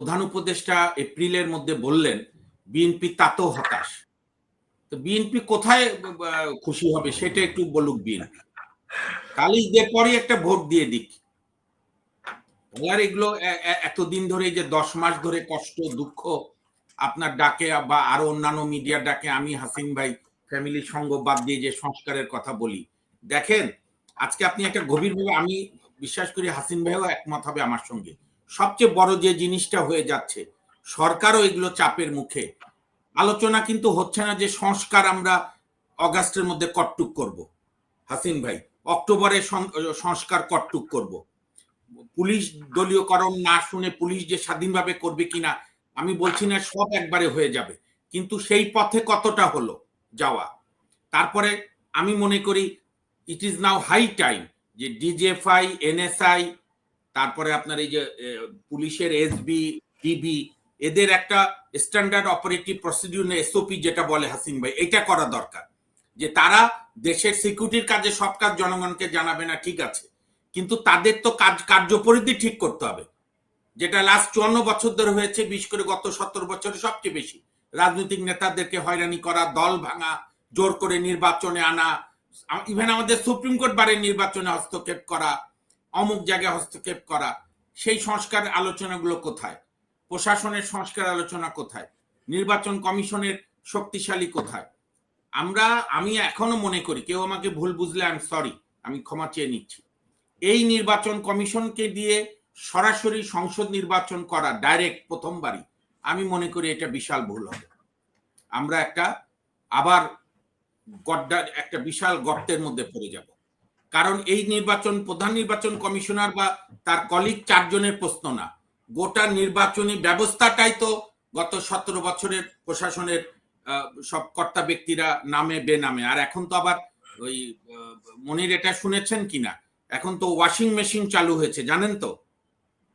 প্রধান উপদেষ্টা এপ্রিলের মধ্যে বললেন, বিএনপি তাতেও হতাশ। তো বিএনপি কোথায় খুশি হবে সেটা একটু বলুক বিএনপি। কাল ঈদের পরে একটা ভোট দিয়ে দিক। এগুলো এতদিন ধরে যে দশ মাস ধরে কষ্ট, দুঃখ, আপনার ডাকে বা আরও অন্যান্য মিডিয়ার ডাকে আমি হাসিন ভাই ফ্যামিলি সঙ্গ বাদ দিয়ে যে সংস্কারের কথা বলি। দেখেন, আজকে আপনি একটা গভীরভাবে আমি বিশ্বাস করি হাসিন ভাইও একমত হবে আমার সঙ্গে। সবচেয়ে বড় যে জিনিসটা হয়ে যাচ্ছে, সরকারও এগুলো চাপের মুখে। আলোচনা কিন্তু হচ্ছে না যে সংস্কার আমরা অগাস্টের মধ্যে কটটুক করব। হাসিন ভাই, অক্টোবরে সংস্কার কটটুক করব। পুলিশ দলীয়করণ না শুনে পুলিশ যে স্বাধীনভাবে করবে কিনা, আমি বলছি না সব একবারে হয়ে যাবে। কিন্তু সেই পথে কতটা হলো যাওয়া? তারপরে আমি মনে করি it is now high time যে ডিজিএফআই এনএসআই তারপরে আপনার এই যে পুলিশের এসবি ডিবি এদের একটা স্ট্যান্ডার্ড অপারেটিভ প্রসিডিউর এসওপি যেটা বলে হাসিন ভাই, এটা করা দরকার। যে তারা দেশের সিকিউরিটির কাজে সব কাজ জনগণকে জানাবে না, ঠিক আছে। কিন্তু তাদের তো কাজ, কার্যপরিধি ঠিক করতে হবে। যেটা লাস্ট চুয়ান্ন বছর ধরে হয়েছে, বিশেষ করে গত সত্তর বছরে সবচেয়ে বেশি। রাজনৈতিক নেতাদেরকে হয়রানি করা, দল ভাঙা, জোর করে নির্বাচনে আনা ইভেন আমাদের সুপ্রিম কোর্ট বারের নির্বাচনে হস্তক্ষেপ করা অমুক জায়গায় হস্তক্ষেপ করা, সেই সংস্কার আলোচনাগুলো কোথায়? প্রশাসনের সংস্কার আলোচনা কোথায়? নির্বাচন কমিশনের শক্তিশালী কোথায়? আমরা, আমি এখনও মনে করি, কেউ আমাকে ভুল বুঝলে আমি সরি আমি ক্ষমা চেয়ে নিচ্ছি। এই নির্বাচন কমিশনকে দিয়ে সরাসরি সংসদ নির্বাচন করা ডাইরেক্ট প্রথমবারই, আমি মনে করি এটা বিশাল ভুল হবে। আমরা একটা আবার গড্ডা একটা বিশাল গর্তের মধ্যে পড়ে যাব। কারণ এই নির্বাচন, প্রধান নির্বাচন কমিশনার বা তার কলিগ চারজনের প্রশ্ন না। গোটা নির্বাচনী ব্যবস্থাটাই তো গত সতেরো বছরের প্রশাসনের সব কর্তা ব্যক্তিরা নামে, বেনামে। আর এখন তো আবার ওই মনির এটা শুনেছেন কিনা? এখন তো ওয়াশিং মেশিন চালু হয়েছে, জানেন তো?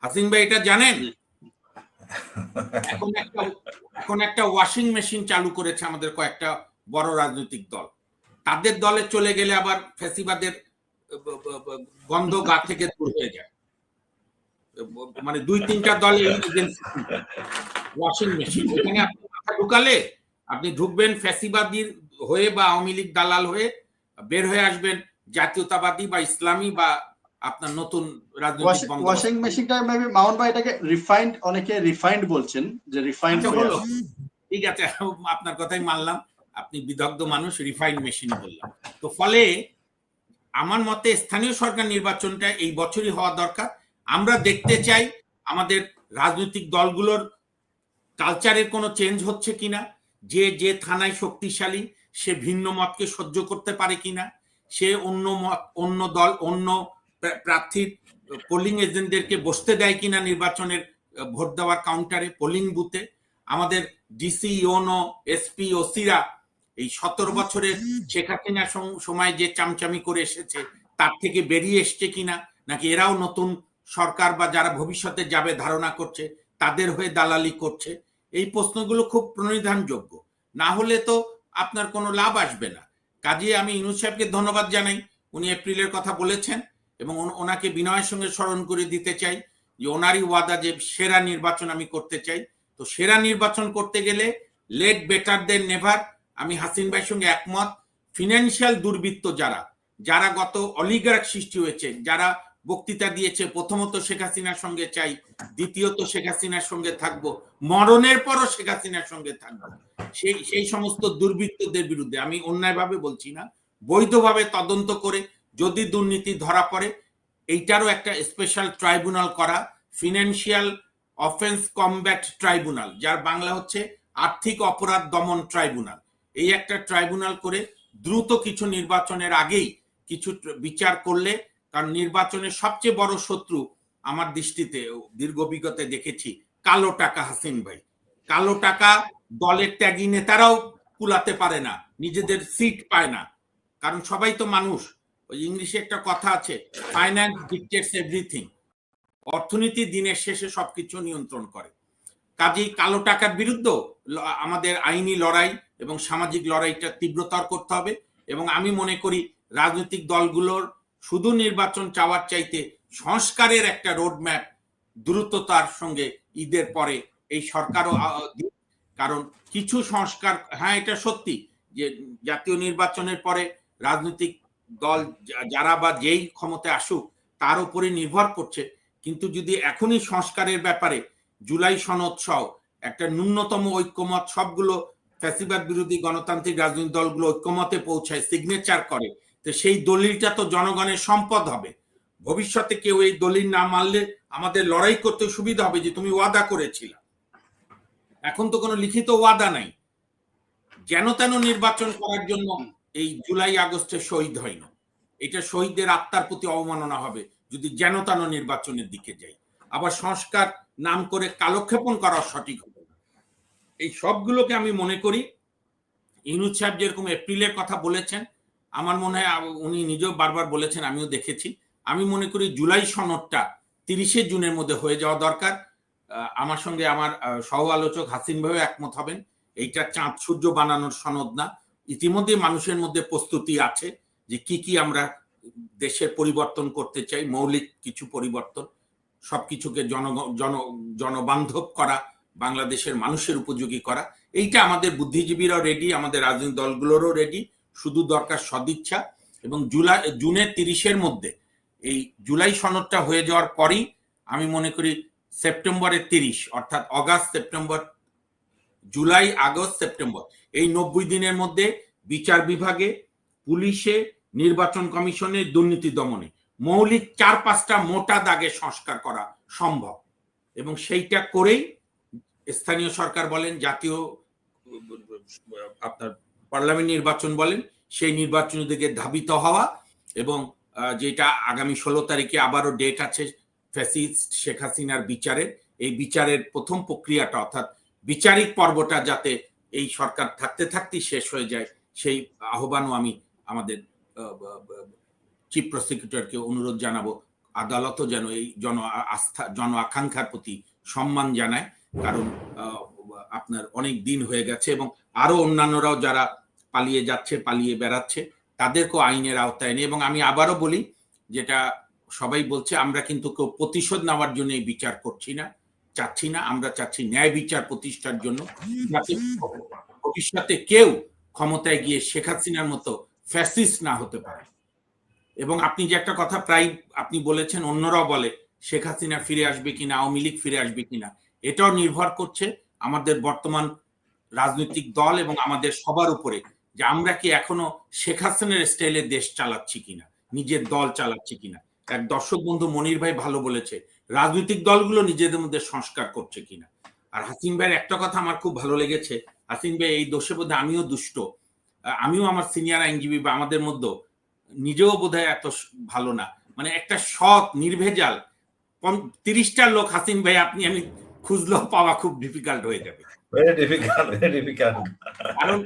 হাসিন ভাই এটা জানেন? এখন একটা এখন একটা ওয়াশিং মেশিন চালু করেছে আমাদের কয়েকটা বড় রাজনৈতিক দল। তাদের দলে চলে গেলে আবার ব- গন্ধ গা থেকে দূর হয়ে যায় মানে দুই তিনটা দলে ওয়াশিং মেশিন ওখানে আপনি মাথা ঢুকালে আপনি ঢুকবেন ফ্যাসিবাদীর হয়ে বা আওয়ামী লীগ দালাল হয়ে বের হয়ে আসবেন জাতীয়তাবাদী বা ইসলামী বা আপনার নতুন রাজনৈতিক। ওয়াশিং মেশিনটা মেবি মাউন্ট ভাই এটাকে রিফাইন্ড অনেকে রিফাইন্ড বলছেন যে রিফাইন্ড আচ্ছা, হলো। ঠিক আছে আপনার কথাই মানলাম আপনি বিদগ্ধ মানুষ রিফাইন্ড মেশিন বললাম তো ফলে আমার মতে স্থানীয় সরকার নির্বাচনটা এই বছরই হওয়া দরকার। আমরা দেখতে চাই আমাদের রাজনৈতিক দলগুলোর কালচারের কোনো চেঞ্জ হচ্ছে কিনা, যে যে থানায় শক্তিশালী, সে ভিন্ন মতকে সহ্য করতে পারে কিনা, সে অন্য মত, অন্য দল, অন্য প্রা- প্রার্থীর পোলিং এজেন্টদেরকে বসতে দেয় কিনা নির্বাচনের ভোট দেওয়ার কাউন্টারে পোলিং বুথে আমাদের ডিসি ইওনো এসপি ওসিরা এই সতেরো বছরের শেখ হাসিনার সময় যে চামচামি করে এসেছে তার থেকে বেরিয়ে এসছে কিনা নাকি এরাও নতুন সরকার বা যারা ভবিষ্যতে যাবে ধারণা করছে তাদের হয়ে দালালি করছে? এই প্রশ্নগুলো খুব প্রণিধানযোগ্য। না হলে তো আপনার কোনো লাভ আসবে না। কাজে আমি ইনুস সাহেবকে ধন্যবাদ জানাই। উনি এপ্রিলের কথা বলেছেন এবং ওনাকে বিনয়ের সঙ্গে স্মরণ করে দিতে চাই যে ওনারই ওয়াদা যে সেরা নির্বাচন আমি করতে চাই। তো সেরা নির্বাচন করতে গেলে লেট বেটার দেন নেভার আমি হাসিন ভাইয়ের সঙ্গে একমত ফিনান্সিয়াল দুর্বৃত্ত যারা যারা গত অলিগার সৃষ্টি হয়েছে, যারা বক্তৃতা দিয়েছে, প্রথমত শেখ হাসিনার সঙ্গে চাই, দ্বিতীয়ত শেখ হাসিনার সঙ্গে থাকব, মরণের পরও শেখ হাসিনার সঙ্গে থাকব। সেই সেই সমস্ত দুর্বৃত্তদের বিরুদ্ধে আমি অন্যায়ভাবে বলছি না, বৈধভাবে তদন্ত করে যদি দুর্নীতি ধরা পড়ে, এইটারও একটা স্পেশাল ট্রাইব্যুনাল করা ফিনান্সিয়াল অফেন্স কমব্যাট ট্রাইব্যুনাল যার বাংলা হচ্ছে আর্থিক অপরাধ দমন ট্রাইব্যুনাল এই একটা ট্রাইব্যুনাল করে দ্রুত কিছু নির্বাচনের আগেই কিছু বিচার করলে, কারণ নির্বাচনের সবচেয়ে বড় শত্রু আমার দৃষ্টিতে দীর্ঘ অভিজ্ঞতায় দেখেছি, কালো টাকা হাসিন ভাই। কালো টাকা দলের ত্যাগী নেতারাও কুলাতে পারে না, নিজেদের সিট পায় না। কারণ সবাই তো মানুষ, ওই ইংলিশে একটা কথা আছে ফাইন্যান্স ডিকটেটস এভরিথিং অর্থনীতি দিনের শেষে সবকিছু নিয়ন্ত্রণ করে। কাজেই কালো টাকার বিরুদ্ধে আমাদের আইনি লড়াই এবং সামাজিক লড়াইটা তীব্রতর করতে হবে এবং আমি মনে করি রাজনৈতিক দলগুলোর শুধু নির্বাচন চাওয়ার চাইতে সংস্কারের একটা রোডম্যাপ দ্রুততার সঙ্গে ঈদের পরে এই সরকারও কারণ কিছু সংস্কার হ্যাঁ এটা সত্যি যে জাতীয় নির্বাচনের পরে রাজনৈতিক দল যারা বা যেই ক্ষমতায় আসুক তার উপরে নির্ভর করছে। কিন্তু যদি এখনই সংস্কারের ব্যাপারে জুলাই সনদ সহ একটা ন্যূনতম ঐক্যমত সবগুলো ফ্যাসিবাদ বিরোধী গণতান্ত্রিক রাজনৈতিক দলগুলো ঐক্যমতে পৌঁছায় সিগনেচার করে। তো সেই দলিলটা তো জনগণের সম্পদ হবে। ভবিষ্যতে কেউ এই দলিল না মানলে আমাদের লড়াই করতে সুবিধা হবে যে তুমি ওয়াদা করেছিলা। এখন তো কোনো লিখিত ওয়াদা নাই। যেন তেন নির্বাচন করার জন্য এই জুলাই আগস্টে শহীদ হয় না। এটা শহীদদের আত্মার প্রতি অবমাননা হবে যদি যেন তেন নির্বাচনের দিকে যাই। আবার সংস্কার নাম করে কালক্ষেপণ করা সঠিক হবে। এই সবগুলোকে আমি মনে করি। ইনুজ সাহেব যেরকম এপ্রিলের কথা বলেছেন, আমার মনে হয় উনি নিজেও বারবার বলেছেন, আমিও দেখেছি। আমি মনে করি জুলাই সনদটা তিরিশে জুনের মধ্যে হয়ে যাওয়া দরকার। আমার সঙ্গে আমার সহ আলোচক হাসিন ভাইও একমত হবেন, এইটা চাঁদ সূর্য বানানোর সনদ না। ইতিমধ্যে মানুষের মধ্যে প্রস্তুতি আছে যে কি কি আমরা দেশের পরিবর্তন করতে চাই, মৌলিক কিছু পরিবর্তন, সবকিছুকে জন জন জনবান্ধব করা বাংলাদেশের মানুষের উপযোগী করা। এইটা আমাদের বুদ্ধিজীবীরাও রেডি আমাদের রাজনৈতিক দলগুলোরও রেডি শুধু দরকার সদিচ্ছা। এবং জুলাই, জুনের তিরিশের মধ্যে, এই জুলাই সনদটা হয়ে যাওয়ার পরই আমি মনে করি সেপ্টেম্বরের তিরিশ, অর্থাৎ August, September, July, August, September, এই নব্বই দিনের মধ্যে বিচার বিভাগে, পুলিশে, নির্বাচন কমিশনে দুর্নীতি দমনে, মৌলিক চার পাঁচটা মোটা দাগে সংস্কার করা সম্ভব। এবং সেইটা করেই স্থানীয় সরকার বলেন, জাতীয়, আপনার পার্লামেন্ট নির্বাচন বলেন, সেই নির্বাচনের দিকে ধাবিত হওয়া এবং যেটা আগামী ষোলো তারিখে আবারও ডেট আছে ফ্যাসিস্ট শেখ হাসিনার বিচারের এই বিচারের প্রথম প্রক্রিয়াটা অর্থাৎ বিচারিক পর্বটা যাতে এই সরকার থাকতে থাকতেই শেষ হয়ে যায়, সেই আহ্বানও আমি আমাদের চিফ প্রসিকিউটরকে অনুরোধ জানাব। আদালতও যেন এই জন আস্থা, জন আকাঙ্ক্ষার প্রতি সম্মান জানায়। কারণ আপনার অনেক দিন হয়ে গেছে এবং আরও অন্যান্যরাও যারা পালিয়ে যাচ্ছে, পালিয়ে বেড়াচ্ছে, তাদেরকেও আইনের আওতায় নেই এবং আমি আবারও বলি, যেটা সবাই বলছে, আমরা কিন্তু কেউ প্রতিশোধ নেওয়ার জন্য বিচার করছি না, চাচ্ছি না, আমরা চাচ্ছি ন্যায় বিচার প্রতিষ্ঠার জন্য ভবিষ্যতে কেউ ক্ষমতায় গিয়ে শেখ হাসিনার মতো ফ্যাসিস্ট না হতে পারে। এবং আপনি যে একটা কথা প্রায় আপনি বলেছেন, অন্যরাও বলে, শেখ হাসিনা ফিরে আসবে কিনা, আওয়ামী লীগ ফিরে আসবে কিনা এটাও নির্ভর করছে আমাদের বর্তমান রাজনৈতিক দল এবং আমাদের সবার উপরে যে আমরা কি এখনও শেখ হাসিনের স্টাইলে দেশ চালাচ্ছি কিনা, নিজের দল চালাচ্ছি কিনা। এক দর্শক বন্ধু মনির ভাই ভালো বলেছে, রাজনৈতিক দলগুলো নিজেদের মধ্যে সংস্কার করছে কিনা। আর হাসিন ভাইয়ের একটা কথা আমার খুব ভালো লেগেছে হাসিন ভাই এই দোষে বোধহয় আমিও দুষ্ট। আমিও আমার সিনিয়র আইনজীবী বা আমাদের মধ্যে নিজেও বোধহয় এত ভালো না। মানে একটা সৎ, নির্ভেজাল তিরিশটা লোক হাসিন ভাই, আপনি, আমি খুঁজলেও পাওয়া খুব ডিফিকাল্ট হয়ে যাবে। কারণ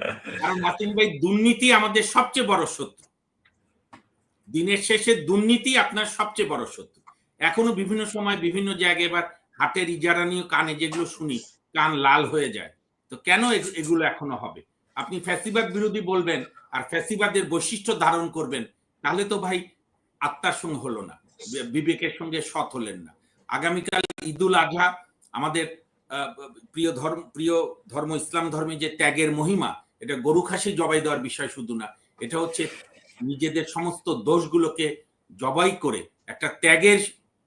ভাই দুর্নীতি আমাদের সবচেয়ে বড় শত্রু। দিনের শেষে দুর্নীতি আপনার সবচেয়ে বড় শত্রু। এখনও বিভিন্ন সময় বিভিন্ন জায়গায় এবার হাটের ইজারা নিয়ে কানে যেগুলো শুনি কান লাল হয়ে যায়। তো কেন এগুলো এখনও হবে? আপনি ফ্যাসিবাদ বিরোধী বলবেন আর ফ্যাসিবাদের বৈশিষ্ট্য ধারণ করবেন তাহলে তো ভাই আত্মার সঙ্গে হলো না। বিবেকের সঙ্গে সৎ হলেন না। আগামীকাল ঈদুল আজহা আমাদের প্রিয় ধর্ম প্রিয় ধর্ম, ইসলাম ধর্মে যে ত্যাগের মহিমা, এটা গরু খাসি জবাই দেওয়ার বিষয় শুধু না, এটা হচ্ছে নিজেদের সমস্ত দোষগুলোকে জবাই করে একটা ত্যাগের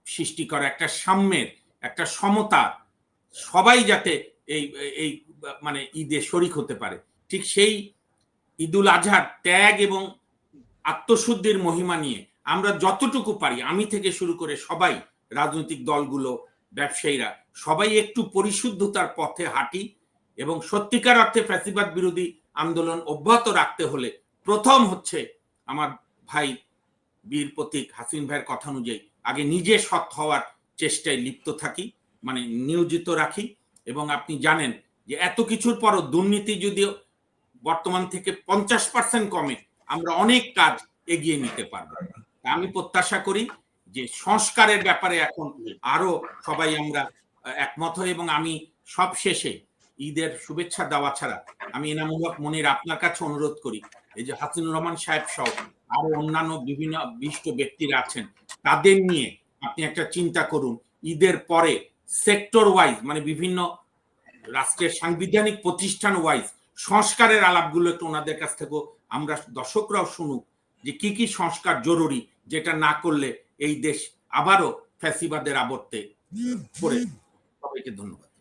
সৃষ্টি করা, একটা সাম্যের, একটা সমতা, সবাই যাতে এই এই মানে ঈদে শরিক হতে পারে। ঠিক সেই ঈদুল আজহার ত্যাগ এবং আত্মশুদ্ধির মহিমা নিয়ে আমরা যতটুকু পারি, আমি থেকে শুরু করে সবাই রাজনৈতিক দলগুলো, ব্যবসায়ীরা সবাই একটু পরিশুদ্ধতার পথে হাঁটি এবং সত্যিকার অর্থে ফ্যাসিবাদ বিরোধী আন্দোলন অব্যাহত রাখতে হলে প্রথম হচ্ছে আমার ভাই বীর প্রতীক হাসিন ভাইয়ের কথা অনুযায়ী আগে নিজে সৎ হওয়ার চেষ্টায় লিপ্ত থাকি মানে নিয়োজিত রাখি এবং আপনি জানেন যে এত কিছুর পরও দুর্নীতি যদিও বর্তমান থেকে পঞ্চাশ পার্সেন্ট কমে, আমরা অনেক কাজ এগিয়ে নিতে পারব। আমি প্রত্যাশা করি যে সংস্কারের ব্যাপারে এখন আরও সবাই আমরা একমত হয়ে এবং আমি সব শেষে ঈদের শুভেচ্ছা দেওয়া ছাড়া আমি এনামূলক মনির আপনার কাছে অনুরোধ করি, এই যে হাসিনুর রহমান সাহেব সহ আরও অন্যান্য বিভিন্ন বিশিষ্ট ব্যক্তিরা আছেন, তাদের নিয়ে আপনি একটা চিন্তা করুন, ঈদের পরে সেক্টর ওয়াইজ মানে বিভিন্ন রাষ্ট্রের সাংবিধানিক প্রতিষ্ঠান ওয়াইজ সংস্কারের আলাপগুলো একটু ওনাদের কাছ থেকেও আমরা দর্শকরাও শুনুক যে কি কি সংস্কার জরুরি যেটা না করলে এই দেশ আবারও ফ্যাসিবাদের আবর্তে পড়ে। সবাইকে ধন্যবাদ।